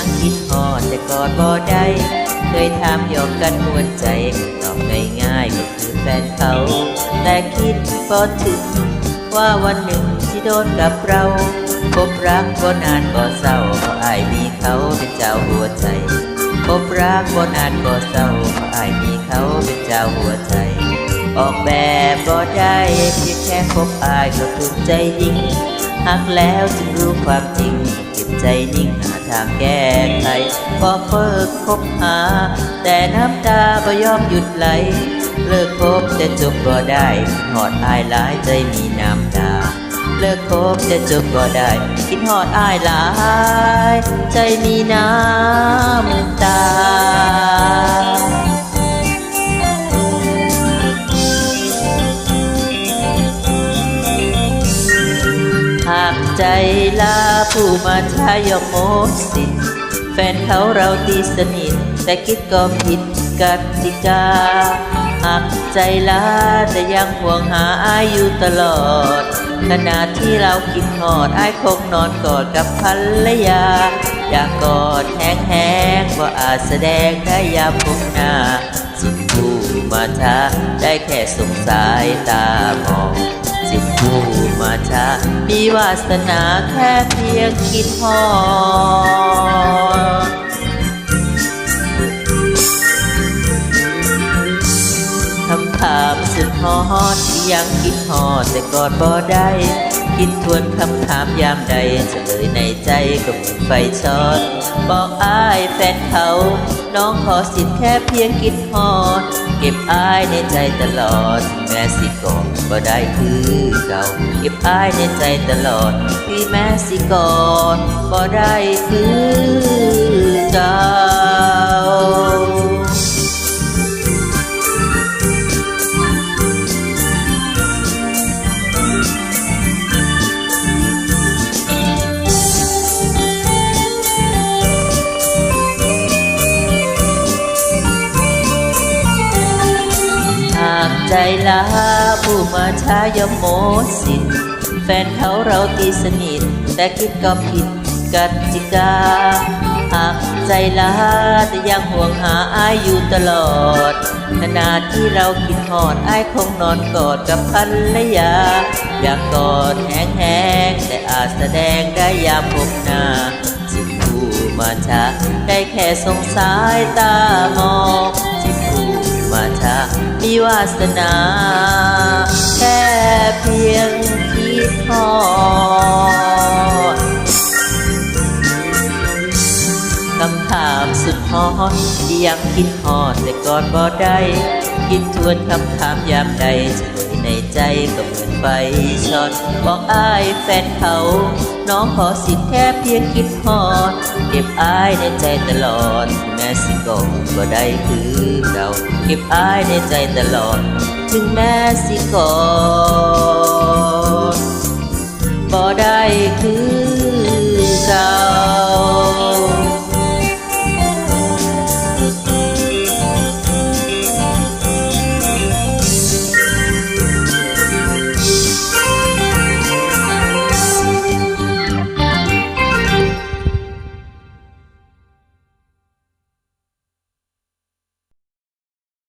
ยังคิดหอดแต่กอดบ่ได้ เคยทำมยอกกันหัวใจตอบง่ายๆก็คือแฟนเขา แต่คิดพอถึง ว่าวันหนึ่งที่โดนกับเราพบรักบ่นานบ่เศร้าเพราะอายมีเขาเป็นเจ้าหัวใจพบรักบ่นานบ่เศร้าเพราะอายมีเขาเป็นเจ้าหัวใจ ออกแบบบ่ได้เพียงแค่พบอายก็ถูกใจยิ่งหักแล้วจึงรู้ความจริง ใจนิ่งหาทางแก้ไขก็เพิกคบหา แต่น้ำตาบ่ยอมหยุดไหล เลิกคบจะจบก็ได้คิดหอดอายหลาย ใจมีน้ำตาเลิกคบจะจบก็ได้คิดหอดอายหลายใจมีน้ำตา ใจลาผู้มาทายอมโมสิทธิ์แฟนเขาเราตีสนิท แต่คิดก็ผิดกติกาหากใจลาแต่ยังห่วงหาอายอยู่ตลอด ขณะที่เราคิดหอดอายคงนอนกอดกับภรรยา อยากกอดแห้งๆว่าอาจแสดงได้ยามพบหน้าสิ่งผู้ มาช้าได้แค่สงสายตามองสิ่งผู้มาช้ามีวาสนาแค่เพียงคิดหอดคำถามสุดฮอดที่ยังคิดฮอดแต่กอดบ่ได้คิดทวนคำถามยามใดเฉลยในใจก็เหมือนไฟช็อตบอกอายแฟนเขา น้องขอสิทธิ์แค่เพียงคิดฮอด เก็บอายในใจตลอด แม้สิกอดบ่ได้คือเก่า เก็บอายในใจตลอดพี่แม้สิกอดบ่ได้คือเก่า ใจลาผู้มาช้ายอมโมสิทแฟนเขาเราตีสนิท แต่คิดก็ผิดกติกาหากใจลาแต่ยังห่วงหาอายอยู่ตลอดขนาดที่เราคิดหอดอายคงนอนกอดกับภรรยา อยากกอดแห้งๆแต่อาจแสดงได้ยามพบหน้าสิ่งผู้มาช้าได้แค่สงสายตามอง วาสนา แค่เพียงคิดทอดคำถามสุดฮอตที่ยังคิดฮอดแต่ก่อนบ่ได้ คิดทวนคำถามยามใดเฉลยในใจก็เหมือนไฟช็อตบอกอายแฟนเขา น้องขอสิทธิ์แค่เพียงคิดฮอด เก็บอายในใจตลอด แม้สิกอดบ่ได้คือเก่าเก็บอายในใจตลอด ถึงแม้สิกอดบ่ได้คือ